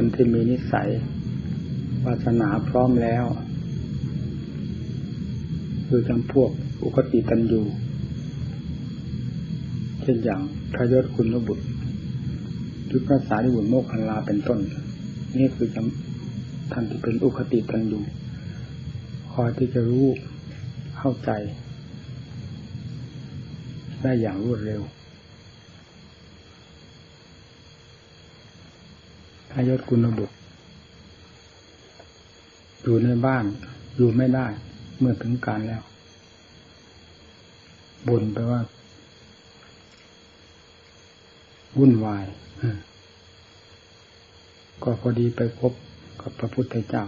คนที่มีนิสัยวาสนาพร้อมแล้ว คือจำพวกอุคติตันยูเช่นอย่างพระยศคุณบุตรหรือพระสารีบุตรโมกขันลาเป็นต้น นี่คือจำท่านที่เป็นอุคติตันยูคอยที่จะรู้เข้าใจ ได้อย่างรวดเร็วพระ ยศคุณบุตร อยู่ในบ้านอยู่ไม่ได้ เมื่อถึงการแล้วบ่นไปว่า วุ่นวายก็พอดีไปพบกับพระพุทธเจ้า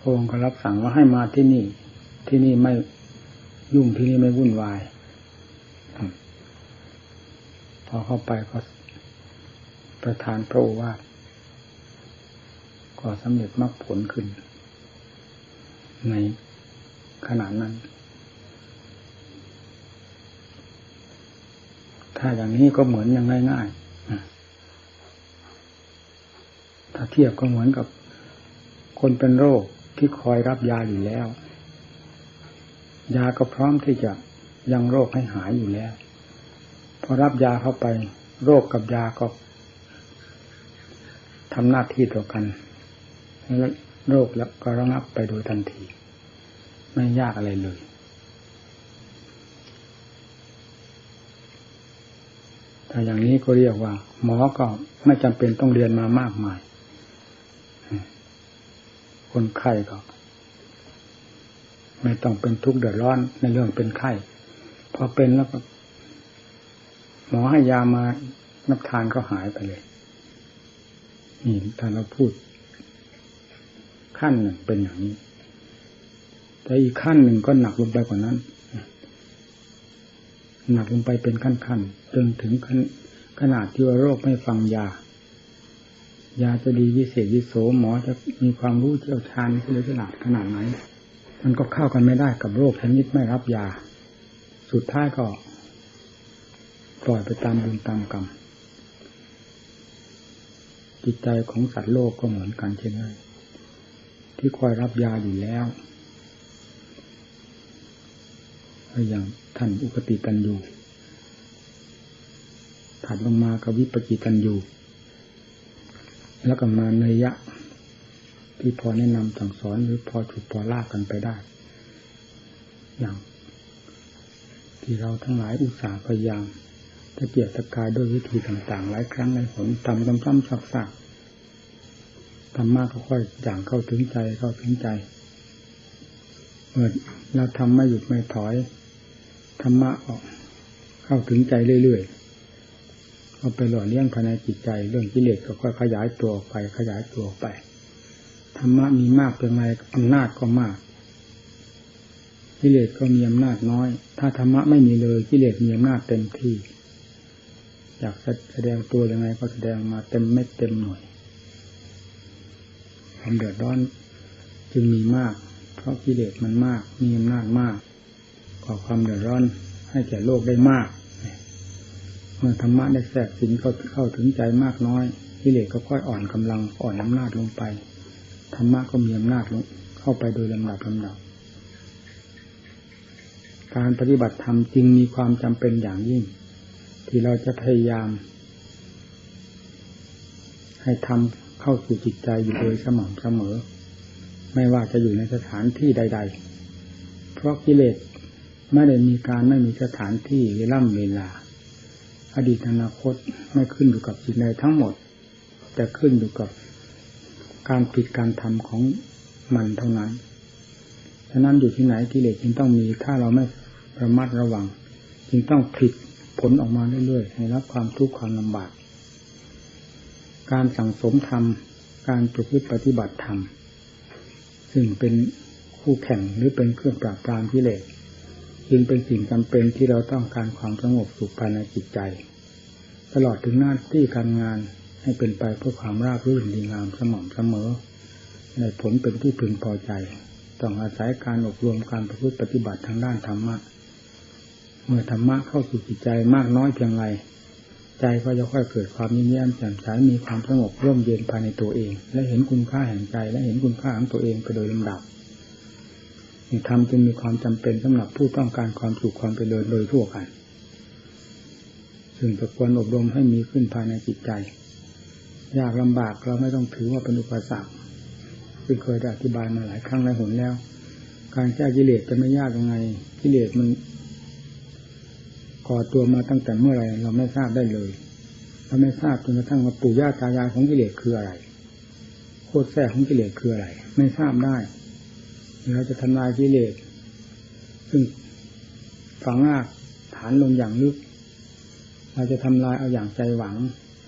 พระองค์ก็รับสั่งว่าให้มาที่นี่ ที่นี่ไม่ยุ่งที่นี่ไม่วุ่นวายพอเข้าไปก็ ประทานพระโอวาทก็สำเร็จมรรคผลขึ้น ในขณะนั้น ถ้าอย่างนี้ก็เหมือนอย่างง่ายๆถ้าเทียบก็เหมือนกับคนเป็นโรคที่คอยรับยาอยู่แล้ว ยาก็พร้อมที่จะยังโรคให้หายอยู่แล้ว พอรับยาเข้าไป โรคกับยาก็ ทำหน้าที่ต่อกันแล้วโรคแล้วก็ระงับไปโดยทันที ไม่ยากอะไรเลย ถ้าอย่างนี้ก็เรียกว่า หมอก็ไม่จำเป็นต้องเรียนมามากมาย คนไข้ก็ ไม่ต้องเป็นทุกข์เดือดร้อนในเรื่องเป็นไข้พอเป็นแล้วก็หมอให้ยามานับทานก็หายไปเลย นี่ถ้าเราพูด ขั้นหนึ่งเป็นอย่างนี้ แต่อีกขั้นหนึ่งก็หนักลงไปกว่านั้น หนักลงไปเป็นขั้นขั้นจนถึงขนาดที่ว่าโรคไม่ฟังยายาจะดีวิเศษวิโสหมอจะมีความรู้เชี่ยวชาญที่เลฉลาดขนาดไหน มันก็เข้ากันไม่ได้กับโรคชนิดไม่รับยา สุดท้ายก็ปล่อยไปตามบุญตามกรรม จิตใจของสัตว์โลกก็เหมือนกันเช่นนั้นที่คอยรับยาอยู่แล้วอย่างท่านอุปติตันยูถัดลงมากับวิปจิตันยูแล้วก็มาเนยยะ ที่พอแนะนำสั่งสอนหรือพอฉุดพอลากกันไปได้ อย่าง ที่เราทั้งหลายอุตส่าห์พยายาม ตะเกียบตะกายด้วยวิธีต่างๆ หลายครั้งในผลทำซ้ำๆซักๆธรรมะก็ค่อยอย่างเข้าถึงใจเข้าถึงใจเมื่อเราทำไม่หยุดไม่ถอยธรรมะออก เข้าถึงใจเรื่อยๆเอาไปหล่อเลี้ยงภายในจิตใจ เรื่องกิเลสก็ค่อยขยายตัวไป ขยายตัวไปธรรมะมีมากเพียงไรอำนาจก็มากกิเลสก็มีอำนาจน้อย ถ้าธรรมะไม่มีเลยกิเลสมีอำนาจเต็มที่ อยากแสดงตัวยังไงก็แสดงมาเต็มเม็ดเต็มหน่วยความเดือดร้อนจึงมีมาก เพราะกิเลสมันมาก มีอำนาจมากก่อความเดือดร้อนให้แก่โลกได้มากเมื่อธรรมะได้แทรกสินเข้าเข้าถึงใจมากน้อยกิเลสก็ค่อยอ่อนกำลังอ่อนอำนาจลงไปธรรมะก็มีอำนาจลงเข้าไปโดยลำดับลำดับการปฏิบัติธรรมจึงมีความจำเป็นอย่างยิ่ง ที่เราจะพยายาม ให้ทำเข้าสู่จิตใจอยู่โดยสม่ำเสมอ ไม่ว่าจะอยู่ในสถานที่ใด ๆ เพราะกิเลสไม่ได้มีการไม่มีสถานที่เวล่ำเวลา อดีตอนาคตไม่ขึ้นอยู่กับสิ่งใดทั้งหมด แต่ขึ้นอยู่กับการผิดการทำของมันเท่านั้น ฉะนั้นอยู่ที่ไหนกิเลสจึงต้องมี ถ้าเราไม่ระมัดระวัง จึงต้องผิด ผลออกมาเรื่อยๆให้รับความทุกข์ความลำบาก การสั่งสมธรรม การประพฤติปฏิบัติธรรม ซึ่งเป็นคู่แข่งหรือเป็นเครื่องปราบปรามกิเลสจึงเป็นสิ่งจำเป็นที่เราต้องการความสงบสุขภายในจิตใจ ตลอดถึงหน้าที่การงานให้เป็นไปเพื่อความราบรื่นดีงามสม่ำเสมอ ในผลเป็นที่พึงพอใจ ต้องอาศัยการอบรมการประพฤติปฏิบัติทางด้านธรรมะ เมื่อธรรมะเข้าสู่จิตใจมากน้อยเพียงไรใจก็จะค่อยเกิดความยิ้มแย้มแจ่มใสมีความสงบร่มเย็นภายในตัวเอง และเห็นคุณค่าแห่งใจและเห็นคุณค่าของตัวเองไปโดยลำดับนี่ธรรมจึงมีความจำเป็นสำหรับผู้ต้องการความสุขความเจริญโดยทั่วกันซึ่งจะควรอบรมให้มีขึ้นภายในจิตใจ ยากลำบากเราไม่ต้องถือว่าเป็นอุปสรรคซึ่งเคยได้อธิบายมาหลายครั้งหลายหนแล้ว การแก้กิเลสจะไม่ยากยังไงกิเลสมัน ก่อตัวมาตั้งแต่เมื่อไรเราไม่ทราบได้เลยเราไม่ทราบจนกระทั่งว่าปู่ย่าตายายของกิเลสคืออะไรโคตรแท้ของกิเลสคืออะไร ไม่ทราบได้เราจะทำลายกิเลสซึ่งฝังรากฐานลงอย่างลึก เราจะทำลายเอาอย่างใจหวัง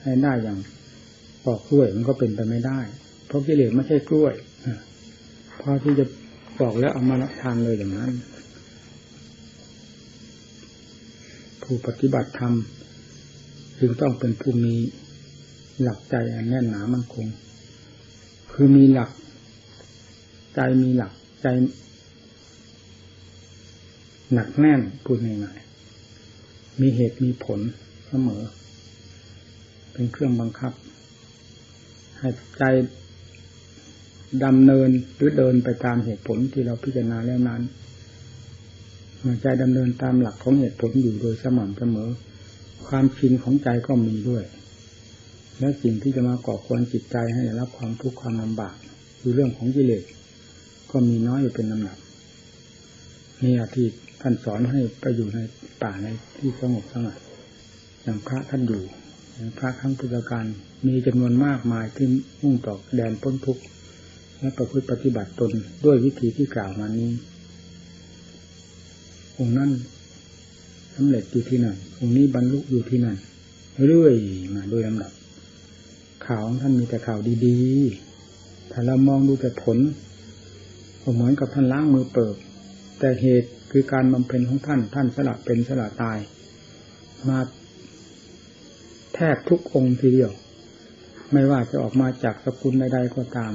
ให้ได้อย่างปอกกล้วยมันก็เป็นไปไม่ได้ เพราะกิเลสไม่ใช่กล้วยพอที่จะปอกแล้วเอามาทานเลยอย่างนั้น ผู้ปฏิบัติธรรมจึงต้องเป็นผู้มีหลักใจอันแน่นหนามั่นคง คือมีหลัก ใจมีหลักใจ หนักแน่นพูดง่ายๆมีเหตุมีผลเสมอ เป็นเครื่องบังคับ ให้ใจดำเนินหรือเดินไปตามเหตุผลที่เราพิจารณาแล้วนั้น ใจดำเนินตามหลักของเหตุผลอยู่โดยสม่ำเสมอ ความชินของใจก็มีด้วย และสิ่งที่จะมาก่อควรจิตใจให้รับความทุกข์ความลำบากคือเรื่องของกิเลสก็มีน้อยอยู่เป็นลำดับนี่ที่ท่านสอนให้ไปอยู่ในป่าในที่สงบสงัดอย่างพระท่านอยู่อย่างพระครั้งพุทธการมีจำนวนมากมายที่มุ่งต่อแดนพ้นทุกข์และประพฤติปฏิบัติตนด้วยวิธีที่กล่าวมานี้ องค์นั้นสำเร็จอยู่ที่นั่นองค์นี้บรรลุอยู่ที่นั่นเรื่อยมาโดยลำดับ ข่าวของท่านมีแต่ข่าวดีๆ ถ้าเรามองดูแต่ผลก็เหมือนกับท่านล้างมือเปิด แต่เหตุคือการบำเพ็ญของท่านท่านสละเป็นสละตาย มาแทบทุกองค์ทีเดียว ไม่ว่าจะออกมาจากสกุลใดๆก็ตาม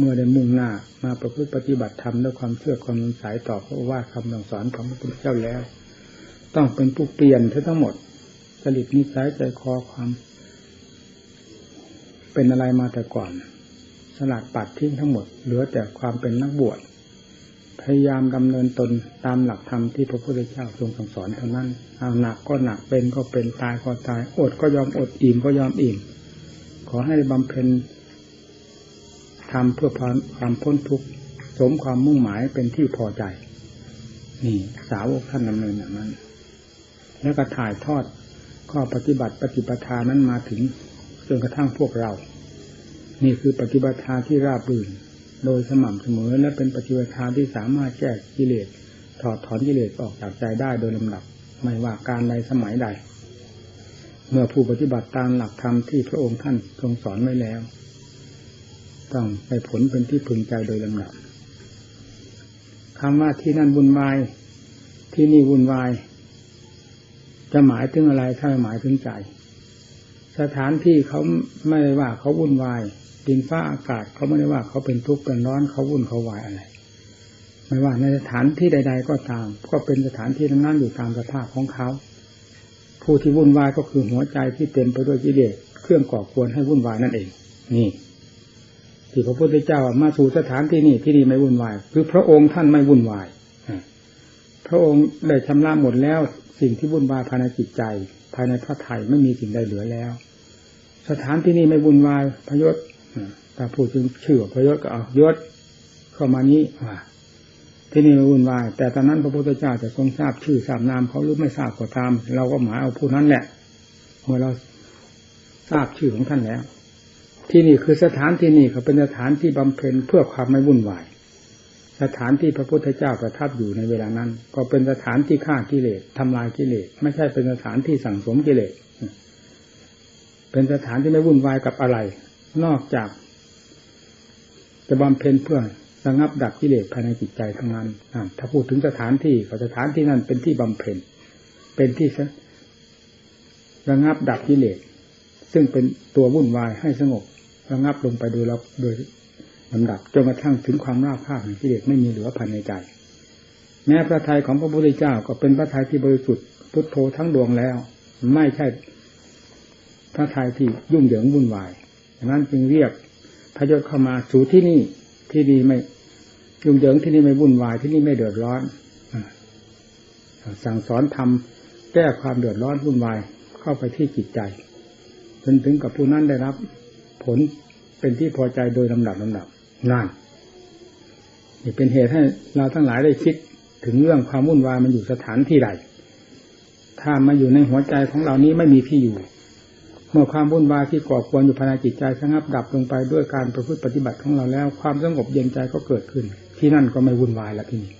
เมื่อได้มุ่งหน้า มาประพฤติปฏิบัติธรรมด้วยความเชื่อความสงสัยต่อพระว่าคำสอนของพระพุทธเจ้าแล้ว ต้องเป็นผู้เปลี่ยนทั้งหมดจริตนิสัยใจคอความ เป็นอะไรมาแต่ก่อนสลัดปัดทิ้งทั้งหมด เหลือแต่ความเป็นนักบวชพยายามดำเนินตนตามหลักธรรมที่พระพุทธเจ้าทรงสั่งสอนเท่านั้นเอาหนักก็หนักเป็นก็เป็นตายก็ตาย อดก็ยอมอดอิ่มก็ยอมอิ่ม ขอให้บำเพ็ญ ทำเพื่อความพ้นทุกข์สมความมุ่งหมายเป็นที่พอใจ นี่สาวกท่านดำเนินอย่างนั้น แล้วก็ถ่ายทอดข้อปฏิบัติปฏิปทานั้นมาถึงจนกระทั่งพวกเรา นี่คือปฏิบัติที่ราบรื่น โดยสม่ำเสมอและเป็นปฏิบัติที่สามารถแก้กิเลสถอดถอนกิเลสออกจากใจได้โดยลำดับ ไม่ว่าการใดสมัยใด เมื่อผู้ปฏิบัติตามหลักธรรมที่พระองค์ท่านทรงสอนไว้แล้ว ต้องได้ผลเป็นที่พึงใจโดยลำดับคำว่าที่นั่นวุ่นวาย ที่นี่วุ่นวาย จะหมายถึงอะไรถ้าหมายถึงใจ สถานที่เขาไม่ได้ว่าเขาวุ่นวายดินฟ้าอากาศเขาไม่ได้ว่าเขาเป็นทุกข์เป็นร้อนเขาวุ่นเขาวายอะไรไม่ว่าในสถานที่ใด ๆ ก็ตาม ก็เป็นสถานที่นั้นอยู่ตามสภาพของเขาผู้ที่วุ่นวายก็คือหัวใจที่เต็มไปด้วยกิเลสเครื่องก่อควรให้วุ่นวายนั่นเอง นี่ ที่พระพุทธเจ้ามาสู่สถานที่นี่ที่นี่ไม่วุ่นวาย คือพระองค์ท่านไม่วุ่นวายพระองค์ได้ชำระหมดแล้วสิ่งที่วุ่นวายภายในจิตใจ ภายในพระไถ่ไม่มีสิ่งใดเหลือแล้ว สถานที่นี่ไม่วุ่นวายพยศแต่พูดถึงชื่อพยศก็เอายศเข้ามานี้ว่าที่นี่ไม่วุ่นวาย แต่ตอนนั้นพระพุทธเจ้าจะทรงทราบชื่อทราบนามเขาหรือไม่ทราบก็ตาม เราก็หมายเอาผู้นั้นแหละเมื่อเราทราบชื่อของท่านแล้ว ที่นี่คือสถานที่นี่เขาเป็นสถานที่บำเพ็ญเพื่อความไม่วุ่นวาย สถานที่พระพุทธเจ้าประทับอยู่ในเวลานั้น ก็เป็นสถานที่ฆ่ากิเลสทำลายกิเลสไม่ใช่เป็นสถานที่สั่งสมกิเลสเป็นสถานที่ไม่วุ่นวายกับอะไร นอกจาก จะบำเพ็ญเพื่อระงับดับกิเลสภายในจิตใจทั้งนั้นถ้าพูดถึงสถานที่ก็สถานที่นั้นเป็นที่บำเพ็ญ เป็นที่ระงับดับกิเลสซึ่งเป็นตัววุ่นวายให้สงบ ระงับลงไปโดยเราโดยลำดับจนกระทั่งถึงความราบคาบของกิเลสไม่มีเหลือภายในใจ แม้พระทัยของพระพุทธเจ้าก็เป็นพระทัยที่บริสุทธิ์พุทโธทั้งดวงแล้ว ไม่ใช่พระทัยที่ยุ่งเหยิงวุ่นวายดังนั้นจึงเรียกพระยศเข้ามาสู่ที่นี่ที่นี่ไม่ยุ่งเหยิงที่นี่ไม่วุ่นวายที่นี่ไม่เดือดร้อนสั่งสอนทำแก้ความเดือดร้อนวุ่นวายเข้าไปที่จิตใจจนถึงกับผู้นั้นได้รับ ผลเป็นที่พอใจโดยลำดับลำดับนั่นนี่เป็นเหตุให้เราทั้งหลายได้คิดถึงเรื่องความวุ่นวายมันอยู่สถานที่ใดถ้ามาอยู่ในหัวใจของเรานี้ไม่มีที่อยู่ เมื่อความวุ่นวายที่ก่อควรอยู่ภายในจิตใจสงบดับลงไปด้วยการประพฤติปฏิบัติของเราแล้ว ความสงบเย็นใจก็เกิดขึ้น ที่นั่นก็ไม่วุ่นวายแล้วที่นี่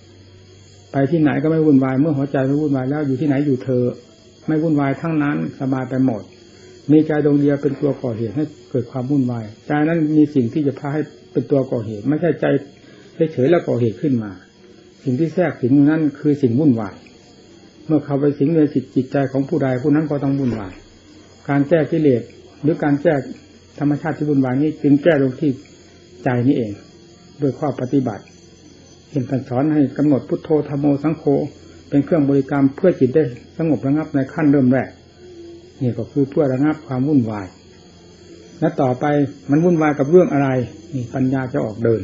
ไปที่ไหนก็ไม่วุ่นวาย เมื่อหัวใจไม่วุ่นวายแล้วอยู่ที่ไหนอยู่เธอ ไม่วุ่นวายทั้งนั้นสบายไปหมด มีใจดวงเดียวเป็นตัวก่อเหตุให้เกิดความวุ่นวายใจนั้นมีสิ่งที่จะพาให้เป็นตัวก่อเหตุ ไม่ใช่ใจเฉยๆแล้วก่อเหตุขึ้นมา สิ่งที่แทรกสิงนั่นคือสิ่งวุ่นวาย เมื่อเข้าไปสิงในจิตจิตใจของผู้ใดผู้นั้นก็ต้องวุ่นวาย การแก้กิเลสหรือการแก้ธรรมชาติที่วุ่นวายนี้จึงแก้ลงที่ใจนี้เอง โดยข้อปฏิบัติ เห็นท่านสอนให้กำหนดพุทโธธรรมโมสังโฆเป็นเครื่องบริกรรมเพื่อจิตได้สงบระงับในขั้นเริ่มแรก นี่ก็คือเพื่อระงับความวุ่นวาย และต่อไปมันวุ่นวายกับเรื่องอะไร นี่ปัญญาจะออกเดิน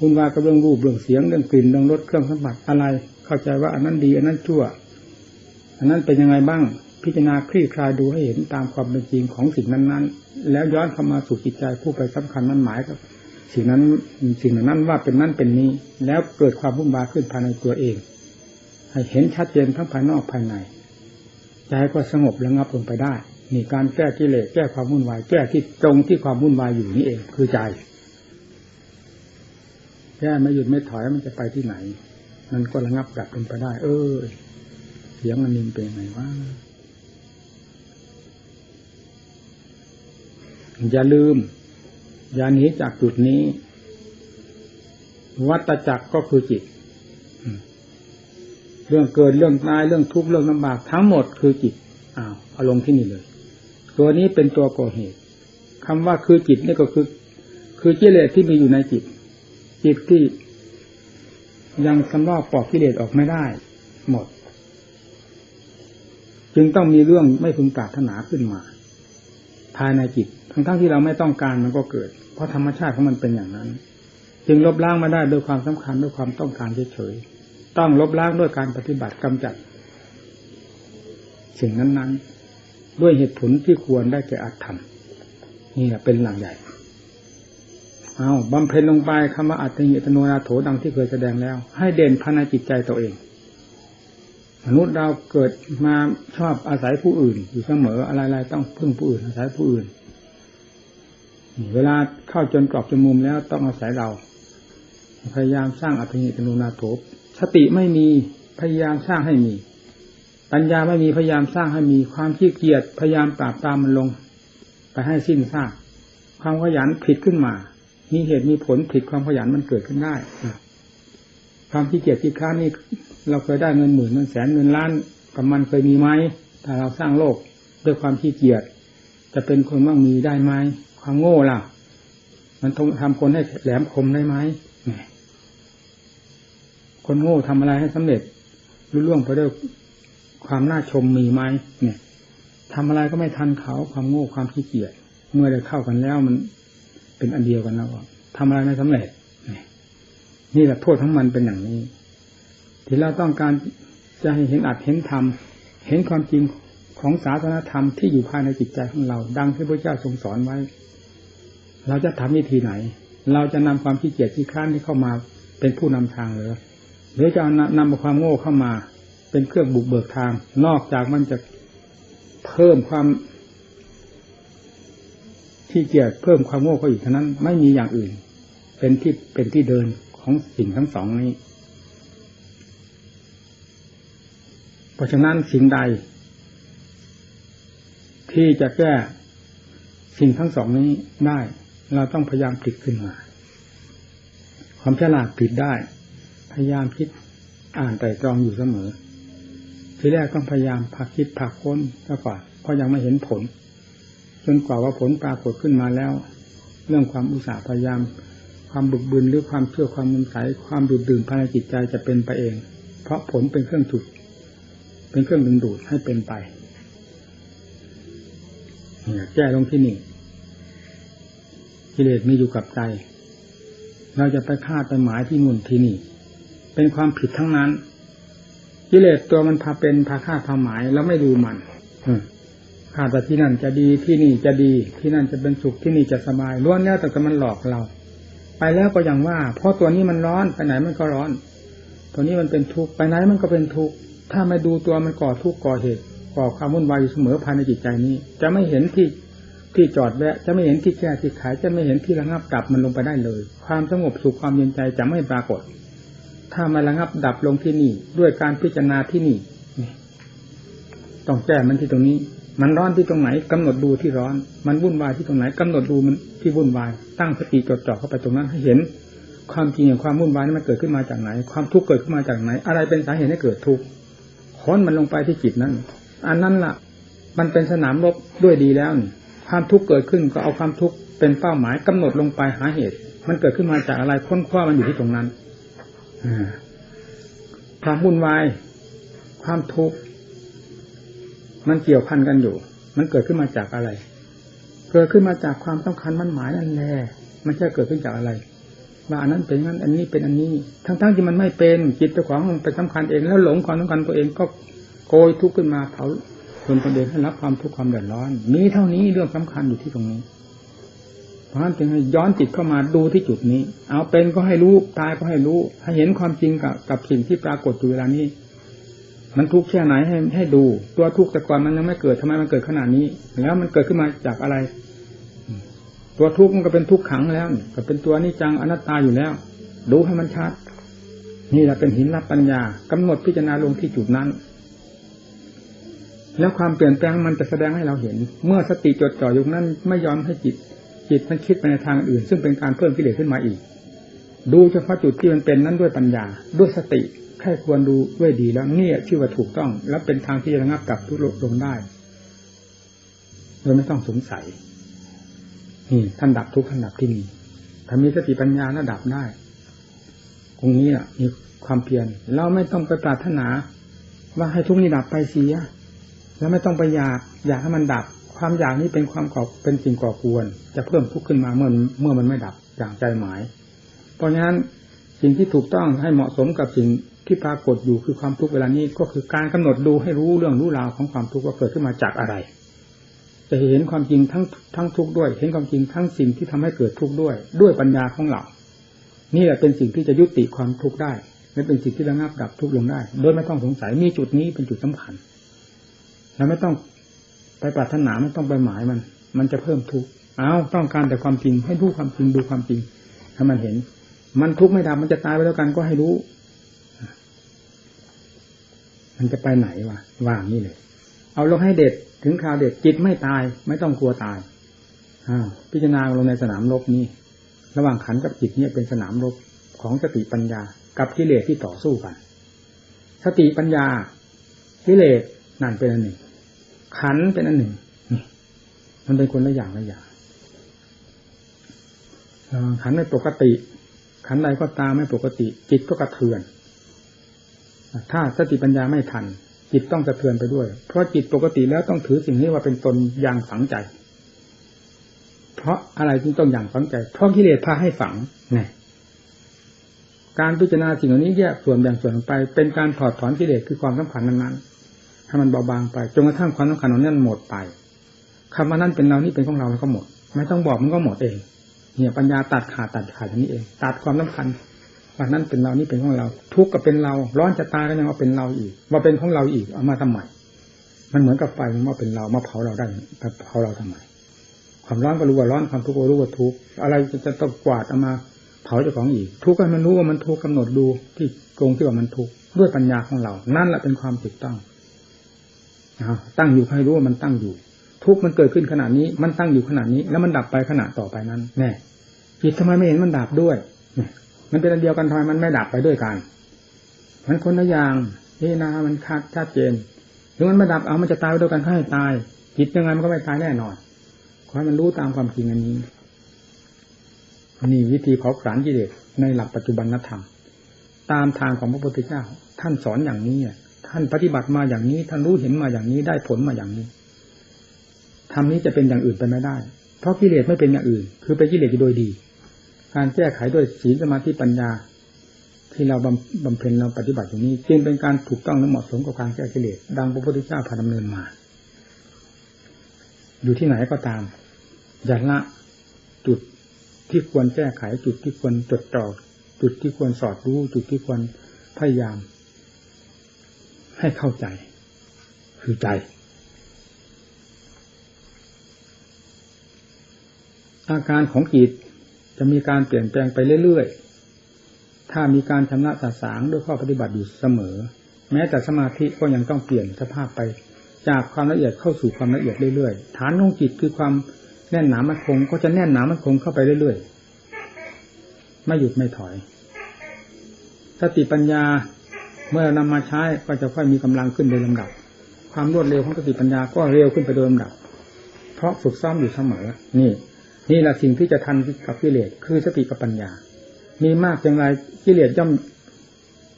วุ่นวายกับเรื่องรูปเรื่องเสียงเรื่องกลิ่นเรื่องรสเครื่องสัมผัสอะไร เข้าใจว่าอันนั้นดีอันนั้นชั่ว อันนั้นเป็นยังไงบ้าง พิจารณาคลี่คลายดูให้เห็นตามความเป็นจริงของสิ่งนั้นๆ แล้วย้อนเข้ามาสู่จิตใจผู้ไปสำคัญนั้นหมายกับสิ่งนั้นสิ่งนั้นว่าเป็นนั่นเป็นนี้ แล้วเกิดความวุ่นวายขึ้นภายในตัวเอง ให้เห็นชัดเจนทั้งภายนอกภายใน ใจก็สงบระงับลงไปได้นี่การแก้กิเลสแก้ความวุ่นวายแก้ที่ตรงที่ความวุ่นวายอยู่นี่เอง คือใจแก้ไม่หยุดไม่ถอยมันจะไปที่ไหน มันก็ระงับกลับลงไปได้ เออเสียงอันนี้เป็นไงวะอย่าลืม อย่าหนีจากจุดนี้ วัตจักรก็คือจิต เรื่องเกิดเรื่องตายเรื่องทุกข์เรื่องลำบากทั้งหมดคือจิตอ้าวเอาลงที่นี่เลย ตัวนี้เป็นตัวก่อเหตุคำว่าคือจิตนี่ก็คือ คือกิเลสที่มีอยู่ในจิต จิตที่ยังสำลอกปอกกิเลสออกไม่ได้ หมด จึงต้องมีเรื่องไม่พึงปรารถนาขึ้นมา ภายในจิต ทั้งทั้งที่เราไม่ต้องการมันก็เกิด เพราะธรรมชาติของมันเป็นอย่างนั้น จึงลบล้างมาได้ด้วยความสำคัญด้วยความต้องการเฉยๆ ต้องลบล้างด้วยการปฏิบัติกำจัด สิ่งนั้น ๆ ด้วยเหตุผลที่ควรได้แก่อัตธรรมนี่เป็นหลังใหญ่ เอาบำเพ็ญลงไปคำว่าอัตติยตโนนาโถดังที่เคยแสดงแล้ว ให้เด่นภายในจิตใจตัวเองมนุษย์เราเกิดมาชอบอาศัยผู้อื่น อยู่เสมออะไรๆต้องพึ่งผู้อื่นอาศัยผู้อื่น เวลาเข้าจนกรอบจนมุมแล้วต้องอาศัยเรา พยายามสร้างอัตติยตโนนาโถ สติไม่มีพยายามสร้างให้มี ปัญญาไม่มีพยายามสร้างให้มี ความขี้เกียจพยายามปราบตามมันลง ไปให้สิ้นซากความขยันผิดขึ้นมา มีเหตุมีผลผิดความขยันมันเกิดขึ้นได้ความขี้เกียจที่ค้านี่เราเคยได้เงินหมื่นเงินแสนเงินล้านกับมันเคยมีไหมถ้าเราสร้างโลกด้วยความขี้เกียจจะเป็นคนว่งมีได้ไหมความโง่ล่ะ มันทำคนให้แหลมคมได้ไหม คนโง่ทำอะไรให้สำเร็จรู้ล่วงไปด้วยความน่าชมมีไหมเนี่ยทำอะไรก็ไม่ทันเขาความโง่ความขี้เกียจเมื่อได้เข้ากันแล้วมันเป็นอันเดียวกันแล้วทำอะไรไม่สำเร็จนี่แหละโทษทั้งมันเป็นอย่างนี้ ที่เราต้องการจะให้เห็นอัดเห็นธรรมเห็นความจริงของศาสนธรรมที่อยู่ภายในจิตใจของเรา ดังที่พระเจ้าทรงสอนไว้ เราจะทำวิธีไหน เราจะนำความขี้เกียจที่ค้านที่เข้ามาเป็นผู้นำทางหรือ หรือจะนำความโง่เข้ามา เป็นเครื่องบุกเบิกทาง นอกจากมันจะเพิ่มความที่เกียจเพิ่มความโง่เข้าอีกเท่านั้น ไม่มีอย่างอื่น เป็นที่เป็นที่เดินของสิ่งทั้งสองนี้ เพราะฉะนั้นสิ่งใด ที่จะแก้สิ่งทั้งสองนี้ได้ เราต้องพยายามผลิตขึ้นมา ความฉลาดผลิตได้ ยายามคิดอ่านแต่ตรองอยู่เสมอ ทีแรกต้องพยายามพักคิดพักค้นซะก่อนเพราะยังไม่เห็นผล จนกว่าว่าผลปรากฏขึ้นมาแล้ว เรื่องความอุตสาห์พยายาม ความบึกบึนหรือความเชื่อความมุนใสความดูดดื่มภายในจิตใจจะเป็นไปเอง เพราะผลเป็นเครื่องจุด เป็นเครื่องดึงดูดให้เป็นไปเนี่ยแก้ลงที่นี่กิเลสมีอยู่กับใจ เราจะไปคาดไปหมายที่นู่นที่นี่ เป็นความผิดทั้งนั้นกิเลสตัวมันพาเป็นพาคาดพาหมายเราไม่ดูมันคาดว่าที่นั่นจะดีที่นี่จะดีที่นั่นจะเป็นสุขที่นี่จะสบายล้วนแล้วแต่มันหลอกเรา ไปแล้วก็อย่างว่า เพราะตัวนี้มันร้อนไปไหนมันก็ร้อน ตัวนี้มันเป็นทุกข์ไปไหนมันก็เป็นทุกข์ถ้าไม่ดูตัวมันก่อทุกข์ก่อเหตุก่อความวุ่นวายอยู่เสมอภายในจิตใจนี้ จะไม่เห็นที่ที่จอดแวะ จะไม่เห็นที่แก้ที่ขาย จะไม่เห็นที่ระงับดับมันลงไปได้เลย ความสงบสุขความเย็นใจจะไม่ปรากฏ ถ้ามาระงับดับลงที่นี่ ด้วยการพิจารณาที่นี่ต้องแก้มันที่ตรงนี้ มันร้อนที่ตรงไหนกำหนดดูที่ร้อน มันวุ่นวายที่ตรงไหนกำหนดดูมันที่วุ่นวาย ตั้งสติจดจ่อเข้าไปตรงนั้นให้เห็น ความจริงองความวุ่นวายนั้นมันเกิดขึ้นมาจากไหน ความทุกข์เกิดขึ้นมาจากไหน อะไรเป็นสาเหตุให้เกิดทุกข์ค้นมันลงไปที่จิตนั้น อันนั้นล่ะ มันเป็นสนามรบด้วยดีแล้วนี่ความทุกข์เกิดขึ้นก็เอาความทุกข์เป็นเป้าหมายกำหนดลงไปหาเหตุ มันเกิดขึ้นมาจากอะไรค้นคว้ามันอยู่ที่ตรงนั้น ความวุ่นวาย ความทุกข์มันเกี่ยวพันกันอยู่ มันเกิดขึ้นมาจากอะไร เกิดขึ้นมาจากความสำคัญมั่นหมายนั่นแหละมันจะเกิดขึ้นจากอะไรว่าอันนั้นเป็นงั้นอันนี้เป็นอันนี้ ทั้งๆที่มันไม่เป็นจิตเจ้าของมันเป็นสำคัญเอง แล้วหลงความสำคัญตัวเองก็โกยทุกข์ขึ้นมาเผาคนตนเองให้รับความทุกข์ความเดือดร้อนมีเท่านี้เรื่องสำคัญอยู่ที่ตรงนี้ เพราะฉะนั้นจึงให้ย้อนจิตเข้ามาดูที่จุดนี้ เอาเป็นก็ให้รู้ตายก็ให้รู้ ให้เห็นความจริงกับกับสิ่งที่ปรากฏอยู่เวลานี้ มันทุกข์แค่ไหนให้ให้ดู ตัวทุกข์แต่ก่อนมันยังไม่เกิดทำไมมันเกิดขนาดนี้ แล้วมันเกิดขึ้นมาจากอะไร ตัวทุกข์มันก็เป็นทุกขังแล้วก็เป็นตัวนิจังอนัตตาอยู่แล้ว ดูให้มันชัด นี่แหละเป็นหินรับปัญญากำหนดพิจารณาลงที่จุดนั้นแล้วความเปลี่ยนแปลงมันจะแสดงให้เราเห็น เมื่อสติจดจ่ออยู่นั้นไม่ยอมให้จิต จิตมันคิดไปในทางอื่น ซึ่งเป็นการเพิ่มกิเลสขึ้นมาอีก ดูเฉพาะจุดที่มันเป็นนั้นด้วยปัญญา ด้วยสติแค่ควรดูด้วยดีแล้วนี่ชื่อว่าถูกต้อง และเป็นทางที่จะระงับกับทุกลงได้โดยไม่ต้องสงสัยนี่ท่านดับทุกท่านดับที่นี่ถ้ามีสติปัญญาแล้วดับได้ ตรงนี้อะมีความเพียรเราไม่ต้องไปปรารถนา ว่าให้ทุกนี้ดับไปเสีย แล้วไม่ต้องไปอยาก อยากให้มันดับ ความอยากนี้เป็นความก่อเป็นสิ่งก่อกวน จะเพิ่มทุกข์ขึ้นมาเมื่อเมื่อมันไม่ดับอย่างใจหมาย เพราะฉะนั้นสิ่งที่ถูกต้องให้เหมาะสมกับสิ่งที่ปรากฏอยู่คือความทุกข์เวลานี้ก็คือการกำหนดดูให้รู้เรื่องรู้ราวของความทุกข์ว่าเกิดขึ้นมาจากอะไร จะเห็นความจริงทั้งทั้งทุกข์ด้วย เห็นความจริงทั้งสิ่งที่ทำให้เกิดทุกข์ด้วย ด้วยปัญญาของเรานี่แหละเป็นสิ่งที่จะยุติความทุกข์ได้และเป็นสิ่งที่ระงับดับทุกข์ลงได้ โดยไม่ต้องสงสัยมีจุดนี้เป็นจุดสำคัญเราไม่ต้อง ไปปรารถนาไม่ต้องไปหมายมัน มันจะเพิ่มทุกข์เอาต้องการแต่ความจริง ให้รู้ความจริงดูความจริงให้มันเห็น มันทุกข์ไม่ดับมันจะตายไปแล้วกันก็ให้รู้ มันจะไปไหนวะว่างนี่เลย เอาลงให้เด็ดถึงคราวเด็ดจิตไม่ตาย ไม่ต้องกลัวตายอ้าวพิจารณาลงในสนามรบนี้ระหว่างขันกับจิตเนี่ยเป็นสนามรบของสติปัญญา กับกิเลสที่ต่อสู้กัน สติปัญญากิเลสนั่นเป็นอันหนึ่ง ขันเป็นอันหนึ่งมันเป็นคนละอย่างละอย่างขันไม่ปกติ ขันใดก็ตามไม่ปกติ จิตก็กระเทือน ถ้าสติปัญญาไม่ทัน จิตต้องกระเทือนไปด้วย เพราะจิตปกติแล้วต้องถือสิ่งนี้ว่าเป็นตนอย่างฝังใจ เพราะอะไรจึงต้องอย่างฝังใจ เพราะกิเลสพาให้ฝังไงการพิจารณาสิ่งเหล่านี้แยกส่วนแบ่งส่วนไป เป็นการถอดถอนกิเลสคือความสำคัญนั้น ให้มันเบาบางไปจนกระทั่งความสำคัญของนั้นหมดไปคำว่านั้นเป็นเรานี่เป็นของเราแล้วก็หมด ไม่ต้องบอกมันก็หมดเองเนี่ยปัญญาตัดขาดตัดขาดอย่างนี้เอง ตัดความสำคัญว่านั้นเป็นเรานี่เป็นของเรา ทุกข์ก็เป็นเรา ร้อนจะตายก็ยังว่าเป็นเราอีกว่าเป็นของเราอีกเอามาทำไมมันเหมือนกับไฟมันว่าเป็นเรามาเผาเราได้เผาเราทำไมความร้อนก็รู้ว่าร้อนความทุกข์ก็รู้ว่าทุกข์อะไรจะจะต้องกวาดเอามาเผาเจ้าของอีก ทุกข์ให้มันรู้ว่ามันทุกข์กำหนดดูที่ตรงที่ว่ามันทุกข์ด้วยปัญญาของเรา นั่นแหละเป็นความถูกต้อง ตั้งอยู่ให้รู้ว่ามันตั้งอยู่ ทุกมันเกิดขึ้นขนาดนี้ มันตั้งอยู่ขนาดนี้ แล้วมันดับไปขณะต่อไปนั้น แน่จิตทำไมไม่เห็นมันดับด้วย มันเป็นอันเดียวกันทำไมมันไม่ดับไปด้วยกัน มันคนละอย่างนี่นะมันชัดชัดเจนถึงมันไม่ดับเอามันจะตายไปด้วยกันให้ตาย จิตยังไงมันก็ไม่ตายแน่นอนขอให้มันรู้ตามความจริงอันนี้นี่วิธีเผาผลาญกิเลสในหลักปัจจุบันธรรม ตามทางของพระพุทธเจ้า ท่านสอนอย่างนี้ ท่านปฏิบัติมาอย่างนี้ ท่านรู้เห็นมาอย่างนี้ได้ผลมาอย่างนี้ธรรมนี้จะเป็นอย่างอื่นไปไม่ได้ เพราะกิเลสไม่เป็นอย่างอื่น คือเป็นกิเลสโดยดี การแก้ไขด้วยศีลสมาธิปัญญา ที่เราบำบำเพ็ญเราปฏิบัติอย่างนี้ จึงเป็นการถูกต้องและเหมาะสมกับการแก้กิเลสดังพระพุทธเจ้าพาดำเนินมา อยู่ที่ไหนก็ตามอย่าละจุดที่ควรแก้ไขจุดที่ควรจดจ่อจุดที่ควรสอดรู้จุดที่ควรพยายาม ให้เข้าใจ คือใจ อาการของจิตจะมีการเปลี่ยนแปลงไปเรื่อยๆ ถ้ามีการชำระสาสางด้วยข้อปฏิบัติอยู่เสมอ แม้แต่สมาธิก็ยังต้องเปลี่ยนสภาพไป จากความละเอียดเข้าสู่ความละเอียดเรื่อยๆ ฐานของจิตคือความแน่นหนามันคงก็จะแน่นหนามันคงเข้าไปเรื่อยๆ ไม่หยุดไม่ถอย สติปัญญา เมื่อนำมาใช้ก็จะค่อยมีกำลังขึ้นโดยลำดับ ความรวดเร็วของสติปัญญาก็เร็วขึ้นไปโดยลำดับ เพราะฝึกซ้อมอยู่เสมอ นี่ นี่แหละสิ่งที่จะทันกับกิเลสคือสติกับปัญญา มีมากอย่างไรกิเลสย่อม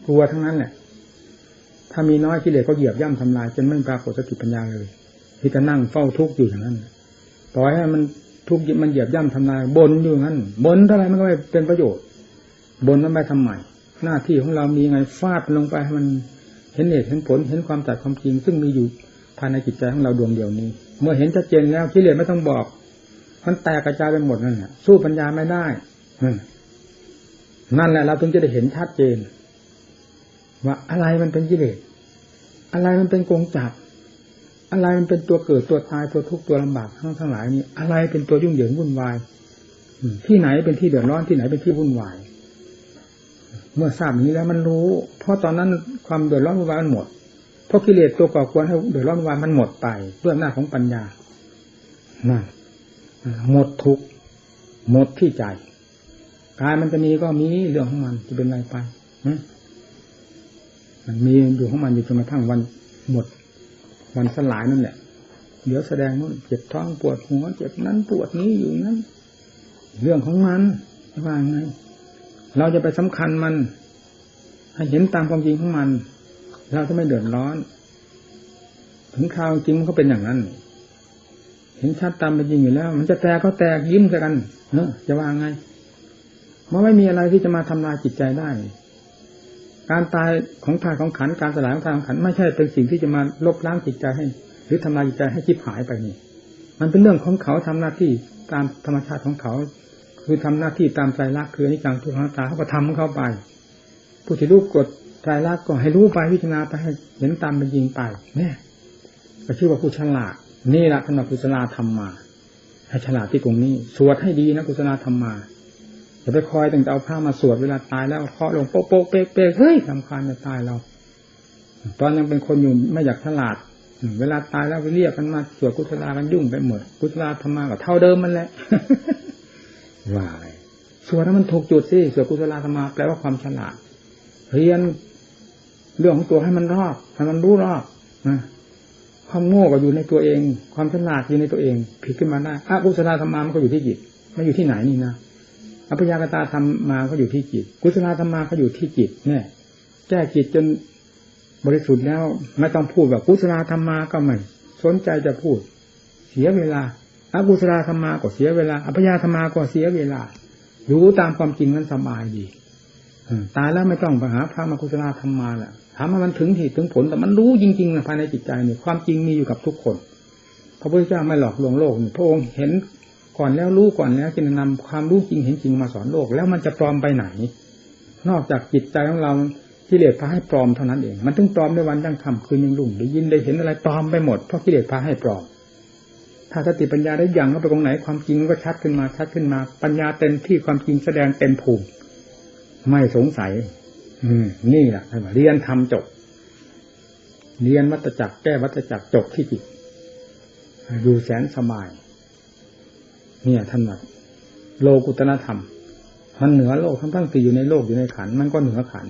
กลัวทั้งนั้นแหละถ้ามีน้อยกิเลสก็เหยียบย่ำทำลายจนไม่ปรากฏสติปัญญาเลยที่จะนั่งเฝ้าทุกข์อยู่อย่างนั้นปล่อยให้มันทุกข์มันเหยียบย่ำทำลายบนอยู่อย่างนั้นบนเท่าไรมันก็ไม่เป็นประโยชน์บนมันไปทำใหม่ หน้าที่ของเรามีไงฟาดลงไปให้มันเห็นเหตุเห็นผลเห็นความตัดความจริง ซึ่งมีอยู่ภายในจิตใจของเราดวงเดียวนี้ เมื่อเห็นชัดเจนแล้วกิเลสไม่ต้องบอก มันแตกกระจายไปหมดนั่นแหละสู้ปัญญาไม่ได้นั่นแหละเราถึงจะได้เห็นชัดเจน ว่าอะไรมันเป็นกิเลสอะไรมันเป็นกงจับอะไรมันเป็นตัวเกิดตัวตายตัวทุกข์ตัวลำบากทั้งทั้งหลายนี้ อะไรเป็นตัวยุ่งเหยิงวุ่นวายที่ไหนเป็นที่เดือดร้อนที่ไหนเป็นที่วุ่นวาย เมื่อทราบอย่างนี้แล้วมันรู้ เพราะตอนนั้นความเดือดร้อนวุ่นวายมันหมด เพราะกิเลสตัวก่อควรให้เดือดร้อนวุ่นวายมันหมดไปด้วยอำนาจของปัญญานั่นหมดทุกหมดที่ใจกายมันจะมีก็มีเรื่องของมันจะเป็นไรไปมันมีอยู่ของมันอยู่จนกระทั่งวันหมด วันสลายนั่นแหละ เดี๋ยวแสดงว่าเจ็บท้องปวดหัวเจ็บนั้นปวดนี้อยู่นั้น เรื่องของมันว่าไง เราจะไปสำคัญมัน ให้เห็นตามความจริงของมัน เราจะไม่เดือดร้อน ถึงคราวจริงมันก็เป็นอย่างนั้น เห็นชัดตามเป็นจริงอยู่แล้ว มันจะแตกก็แตกยิ้มกันเนอะจะว่าไงมันไม่มีอะไรที่จะมาทำลายจิตใจได้ การตายของธาตุของขันการสลายของธาตุของขันไม่ใช่เป็นสิ่งที่จะมาลบล้างจิตใจให้ หรือทำลายจิตใจให้ชิบหายไปนี่ มันเป็นเรื่องของเขาทำหน้าที่ตามธรรมชาติของเขา คือทำหน้าที่ตามใจรักคืออนิจจังทุกขังตาเขาก็ทำของเข้าไปผู้ที่รู้กฎใจรักก็ให้รู้ไปพิจารณาไปให้เห็นตามเป็นจริงไปเนี่ยก็ชื่อว่าผู้ฉลาดนี่แหละสำหรับกุศลธรรมมาให้ฉลาดที่ตรงนี้ สวดให้ดีนะกุศลธรรมมาอย่าไปคอยตั้งแต่เอาผ้ามาสวดเวลาตายแล้วเคาะลงโป๊ะโป๊ะเป๊ะเป๊ะเฮ้ยสำคัญจะตายเรา ตอนยังเป็นคนอยู่ไม่อยากฉลาด เวลาตายแล้วไปเรียกกันมาสวดกุศลากันยุ่งไปหมดกุศลาธรรมาก็เท่าเดิมมันแหละ ว่ายสวดแล้วมันถูกจุดสิสวดกุศลธรรมาแปลว่าความฉลาดเรียนเรื่องของตัวให้มันรอบให้มันรู้รอบนะความโง่ก็อยู่ในตัวเอง ความฉลาดอยู่ในตัวเอง ผิดขึ้นมาได้อากุศลธรรมามันก็อยู่ที่จิตไม่อยู่ที่ไหนนี่นะอภิญญากตาธรรมมาก็อยู่ที่จิต กุศลธรรมมาก็อยู่ที่จิต เนี่ย แก้จิตจนบริสุทธิ์แล้วไม่ต้องพูดแบบกุศลธรรมมาก็ไม่สนใจจะพูด เสียเวลา อกุศลธรรมาก็เสียเวลาอภิญาธรรมาก็เสียเวลา รู้ตามความจริงนั้นสบายดีตายแล้วไม่ต้องไปหาพระมากุศลธรรมาแหละถามว่ามันถึงที่ถึงผลแต่มันรู้จริงๆนะภายในจิตใจเนี่ยความจริงมีอยู่กับทุกคน พระพุทธเจ้าไม่หลอกลวงโลกพระองค์เห็นก่อนแล้วรู้ก่อนแล้วจึงนำความรู้จริงเห็นจริงมาสอนโลก แล้วมันจะปลอมไปไหน นอกจากจิตใจของเรากิเลสพาให้ปลอมเท่านั้นเอง มันถึงปลอมในวันยังคำคืนยังรุ่งได้ยินได้เห็นอะไรปลอมไปหมดเพราะกิเลสพาให้ปลอม ถ้าสติปัญญาได้ยังเข้าไปตรงไหนความจริงก็ชัดขึ้นมาชัดขึ้นมา ปัญญาเต็มที่ความจริงแสดงเต็มภูมิไม่สงสัย อืม นี่แหละเรียนทำจบ เรียนวัตจักรแก้วัตจักรจบที่จิตอยู่แสนสบาย เนี่ยท่านว่าโลกุตนธรรม มันเหนือโลกทั้งทั้งที่อยู่ในโลกอยู่ในขัน มันก็เหนือขัน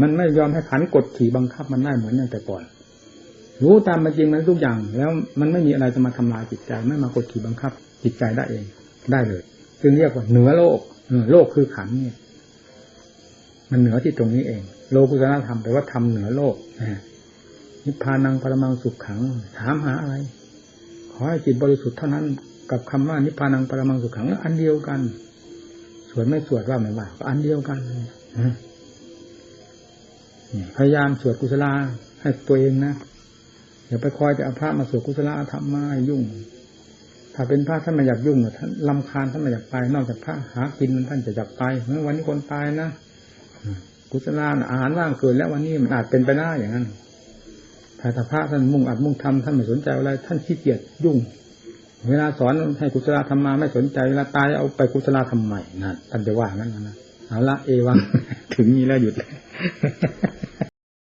มันไม่ยอมให้ขันกดขี่บังคับมันได้เหมือนอย่างแต่ก่อน รู้ตามมันจริงมันทุกอย่าง แล้วมันไม่มีอะไรจะมาทำลายจิตใจ ไม่มากดขี่บังคับ จิตใจได้เองได้เลย จึงเรียกว่าเหนือโลกโลกคือขันเนี่ย มันเหนือที่ตรงนี้เอง โลกุตนธรรมแปลว่าทำเหนือโลกนิพพานังปรมังสุขขัง ถามหาอะไร ขอให้จิตบริสุทธิ์เท่านั้นกับคำว่านิพพานังปรมังสุขขังอันเดียวกัน สวดไม่สวดว่าไม่ว่าก็อันเดียวกันพยายามสวดกุศลาให้ตัวเองนะ อย่าไปคอยแต่เอาพระมาสวดกุศลธรรมมายุ่ง ถ้าเป็นพระท่านไม่อยากยุ่งน่ะท่านลำคาญท่านไม่อยากไป นอกจากพระหากินท่านจะอยากไปเมื่อวันนี้คนตายนะกุศลาน่ะอาหารว่างเกินแล้ววันนี้มันอาจเป็นไปได้อย่างนั้นถ้าถ้าพระท่านมุ่งอัดมุ่งทำท่านไม่สนใจอะไร ท่านขี้เกียจยุ่ง เวลาสอนให้กุศลธรรมมาไม่สนใจเวลาตายเอาไปกุศลธรรมใหม่นะท่านจะว่างั้นนะเอาละเอวังถึงนี้แล้วหยุดเลย